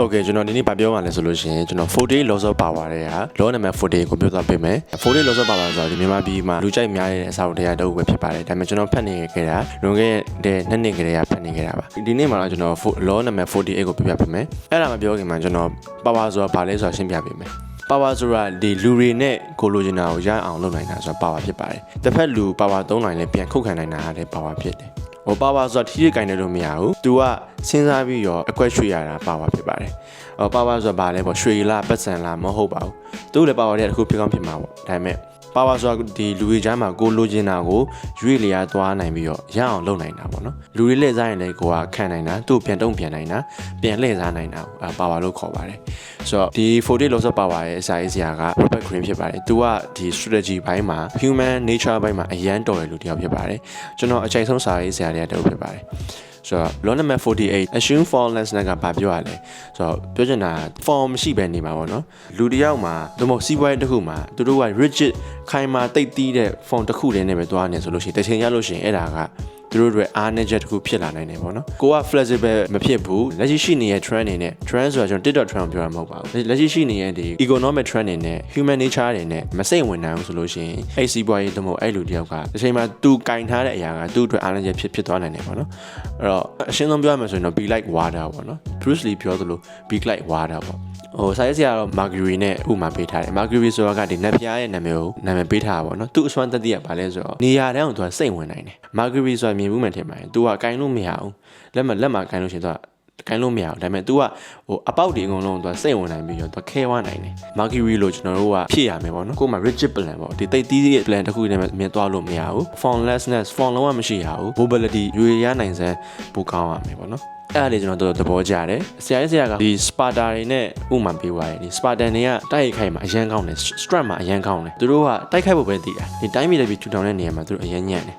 โอเคကျွန်တော်ဒီနေ့ဗာပြောမှလဲဆိုလို့ရှိရင်ကျွန်တော်40 loss of power တဲ့ဟာလောနံပါတ်40ကိုပြောသွားပေးမယ်40 loss of power ဆိုတော့ဒီမြန်မာပြည်မှာလူကြိုက်များတဲ့အစာအုပ်တရားတစ်ခုပဲဖြစ်ပါတယ်ဒါပေမဲ့ကျွန်တော်ဖတ်နေခဲ့တာလွန်ခဲ့တဲ့နှစ်နှစ်ကလေးကဖတ်နေခဲ့တာပါဒီနေ့မှာတော့ကျွန်တော်လောနံပါတ်48ကိုပြပြပေးမယ်အဲ့ဒါမပြောခင်မှာကျွန်တော် power ဆိုတာဘာလဲဆိုတာရှင်းပြပေးမယ် power ဆိုတာဒီလူတွေနဲ့ကိုလိုချင်တာကိုရအောင်လုပ်နိုင်တာဆိုတာ power ဖြစ်ပါတယ်တစ်ဖက်လူ power သုံးနိုင်လဲပြန်ခုတ်ခံနိုင်တာလည်း power ဖြစ်တယ် ဟို power ဆိုတာထိထိကင်တယ်လို့မရဘူး तू ကစဉ်းစားပြီးရောအကွက်ရွှေ့ရတာ power ဖြစ်ပါတယ်ဟို power ဆိုတာဘာလဲပေါ့ရွှေလားပတ်စံလားမဟုတ်ပါဘူးသူလည်း power တွေတစ်ခုဖြစ်ကောင်းဖြစ်မှာပေါ့ဒါပေမဲ့ power ဆိုတာဒီလူတွေကြားမှာကိုလိုချင်တာကိုရွေ့လျားသွားနိုင်ပြီးတော့ရအောင်လုပ်နိုင်တာပေါ့နော်လူတွေလှည့်စားရင်လည်းကိုကခံနိုင်တာသူ့ပြန်တုံ့ပြန်နိုင်တာပြန်လှည့်စားနိုင်တာအဲ power လို့ခေါ်ပါတယ်ဆိုတော့ဒီ40 loss of power ရဲ့အစာရေးစရာက Robert Greene ဖြစ်ပါတယ်သူကဒီ strategy ဘိုင်းမှာ human nature ဘိုင်းမှာအရန်တော်တယ်လူတစ်ယောက်ဖြစ်ပါတယ်ကျွန်တော်အချိန်ဆုံးစာရေးစရာတွေကတည်းကဖြစ်ပါတယ် ဆိုတော့ law number 48 assume formless နဲ့ကဘာပြောရလဲဆိုတော့ပြောချင်တာ form မရှိပဲနေမှာပေါ့နော်လူတစ်ယောက်မှာသို့မဟုတ်စီးပွားရေးတစ်ခုမှာသူတို့က rigid ခိုင်မာတိတ်တီးတဲ့ form တစ်ခုတည်းနဲ့ပဲသွားနေဆိုလို့ရှိရင်တစ်ချိန်ရလို့ရှိရင်အဲ့ဒါက သူတို့တွေအားနည်းချက်တစ်ခုဖြစ်လာနိုင်တယ်ပေါ့နော်ကိုက flexible မဖြစ်ဘူးလက်ရှိရှိနေတဲ့ trend တွေနဲ့ trend ဆိုတာကျွန်တော် TikTok trend ကိုပြောတာမဟုတ်ပါဘူးလက်ရှိရှိနေတဲ့ဒီ economic trend တွေနဲ့ human nature တွေနဲ့မစိတ်ဝင်နိုင်ဘူးဆိုလို့ရှိရင်အဲ့စီးပွားရေးတမို့အဲ့လူတယောက်ကတစ်ချိန်မှာသူကင်ထားတဲ့အရာကသူ့အတွက်အားနည်းချက်ဖြစ်ဖြစ်သွားနိုင်တယ်ပေါ့နော်အဲ့တော့အရှင်းဆုံးပြောရမယ်ဆိုရင်တော့ be like water ပေါ့နော် Bruce Lee ပြောသလို be like water ပေါ့ ဟိုစာရေးဆရာကတော့ Mercury နဲ့ဥမာပေးထားတယ် Mercury ဆိုတာကဒီနတ်ဖျားရဲ့နာမည်ကိုနာမည်ပေးထားတာပေါ့နော်သူ့အစွမ်းသက်တည်းကဘာလဲဆိုတော့နေရာတန်းကိုသူကစိတ်ဝင်နိုင်တယ် Mercury ဆိုတာမြင်မှုမှန်ထင်ပါတယ်သူကကင်လို့မရဘူးလက်မလက်မှာကင်လို့ရှိရင်သူကကိုင်းလို့မရဘူးဒါပေမဲ့ तू ကဟိုအပေါက်တွေအကုန်လုံး तू စိတ်ဝင်နိုင်ပြီးတော့ तू ခဲဝနိုင်တယ် Mercury လို့ကျွန်တော်တို့ကဖြည့်ရမယ်ပေါ့နော်ကိုယ်မှာ rigid plan ပေါ့ဒီတိတ်တီးရဲ့ plan တစ်ခုနဲ့မြင်သွားလို့မရဘူး formlessness form လုံးဝမရှိရဘူး mobility ရွေရနိုင်စမ်းပိုကောင်းရမယ်ပေါ့နော် အဲ့ဒါလေးကျွန်တော်တို့သဘောကျတယ်ဆရာကြီးဆရာကဒီ Sparta တွေနဲ့ဥမာပေးသွားတယ်ဒီ Spartan တွေကတိုက်ရိုက်ခိုက်မှာအရန်ကောင်းတယ် strap မှာအရန်ကောင်းတယ်သူတို့ကတိုက်ခိုက်ဖို့ပဲတည်တာဒီတိုင်းပြည်တစ်ပြည်ထူထောင်တဲ့နေရာမှာသူတို့အရန်ညံ့တယ်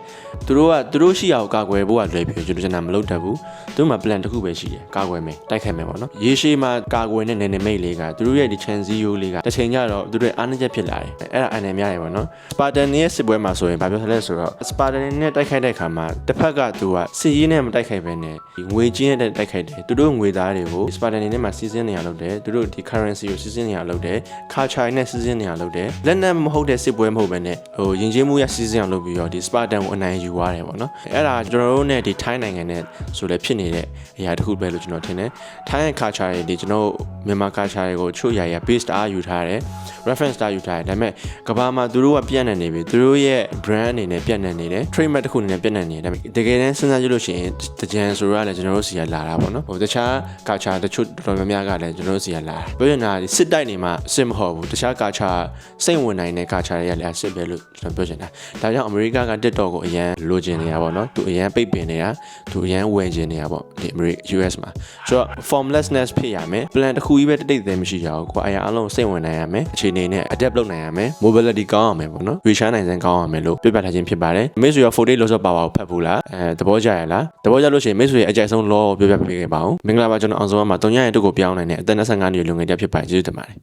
သူတို့ကသူတို့ရှိအောင်ကာကွယ်ဖို့ကလွယ်ပြီးကျွန်တော်ကျွန်တော်မလုပ်တတ်ဘူးသူတို့မှာ plan တစ်ခုပဲရှိတယ်ကာကွယ်မယ်တိုက်ခိုက်မယ်ပေါ့နော်ရေရှည်မှာကာကွယ်တဲ့နေနေမိတ်လေးကသူတို့ရဲ့ဒီ chance zero လေးကတစ်ချိန်ကျတော့သူတို့ရဲ့အားနည်းချက်ဖြစ်လာတယ်အဲ့ဒါအနေများတယ်ပေါ့နော် Spartan ရဲ့စစ်ပွဲမှာဆိုရင်ဘာပြောလဲဆိုတော့ Spartan နဲ့တိုက်ခိုက်တဲ့အခါမှာတစ်ဖက်ကသူကစစ်ရေးနဲ့မတိုက်ခိုက်ဘဲနဲ့ဒီငွေချင်းနဲ့တိုက်ခိုက်တယ်သူတို့ငွေသားတွေကို Spartan တွေနဲ့မှစီစဉ်နေရလုပ်တယ်သူတို့ဒီ currency ကိုစီစဉ်နေရလုပ်တယ် culture နဲ့စီစဉ်နေရလုပ်တယ်လက်နက်မဟုတ်တဲ့စစ်ပွဲမဟုတ်ဘဲနဲ့ဟိုယဉ်ကျေးမှုရစီစဉ်အောင်လုပ်ပြီးတော့ဒီ Spartan ကိုအနိုင်ယူသွားတယ်ပေါ့နော်အဲ့ဒါကျွန်တော်တို့နဲ့ဒီထိုင်းနိုင်ငံနဲ့ဆိုလည်းဖြစ်နေတဲ့အရာတစ်ခုပဲလို့ကျွန်တော်ထင်တယ်ထိုင်းရဲ့ culture တွေဒီကျွန်တော်မြန်မာ culture တွေကိုချို့ရရ base တာယူထားတယ် reference တာယူထားတယ်ဒါပေမဲ့ကဘာမှာသူတို့ကပြန့်နေနေပြီသူတို့ရဲ့ brand အနေနဲ့ပြန့်နေနေတယ် trademark တစ်ခုအနေနဲ့ပြန့်နေနေတယ်ဒါပေမဲ့တကယ်တမ်းစဉ်းစားကြည့်လို့ရှိရင်တကြံဆိုရလည်းကျွန်တော်တို့စီကလာတာပေါ့နော်ဟိုတခြား culture တချို့တော်တော်များများကလည်းကျွန်တော်တို့စီကလာတာပြောရင်ဒါစစ်တိုက်နေမှာစစ်မဟုတ်ဘူးတခြား culture စိတ်ဝင်နိုင်တဲ့ culture တွေကလည်းစစ်ပဲလို့ကျွန်တော်ပြောချင်တာဒါကြောင့် America က TikTok ကိုအရန်လိုချင်နေတာပေါ့နော်သူအရန်ပိတ်ပင်နေတာသူအရန်ဝယ်ချင်နေတာပေါ့ဒီ America US မှာဆိုတော့ formlessness ဖြစ်ရမယ် plan တစ်ခုကြီးပဲတိတ်တိတ်သေးမရှိကြဘူးကိုယ်အရာအလုံးစိတ်ဝင်နိုင်ရမယ်အခြေအနေနဲ့ adapt လုပ်နိုင်ရမယ် mobility ကောင်းအောင်မယ်ပေါ့နော် reach နိုင်စမ်းကောင်းအောင်မယ်လို့ပြပြထားခြင်းဖြစ်ပါတယ်မိတ်ဆွေရော40 loss of power ကိုဖတ်ဘူးလားအဲသဘောကျရလားသဘောကျလို့ရှိရင်မိတ်ဆွေရဲ့အကြိုက်ဆုံး law ကိုပြပြပေးခဲ့ပါဦးမင်္ဂလာပါကျွန်တော်အောင်စုံမှာတုံညရဲ့တုတ်ကိုပြောင်းနိုင်တဲ့အသက်25နှစ်လွန်ငယ်တဲ့ဖြစ်ပါတယ်ကျေးဇူးတင်ပါတယ်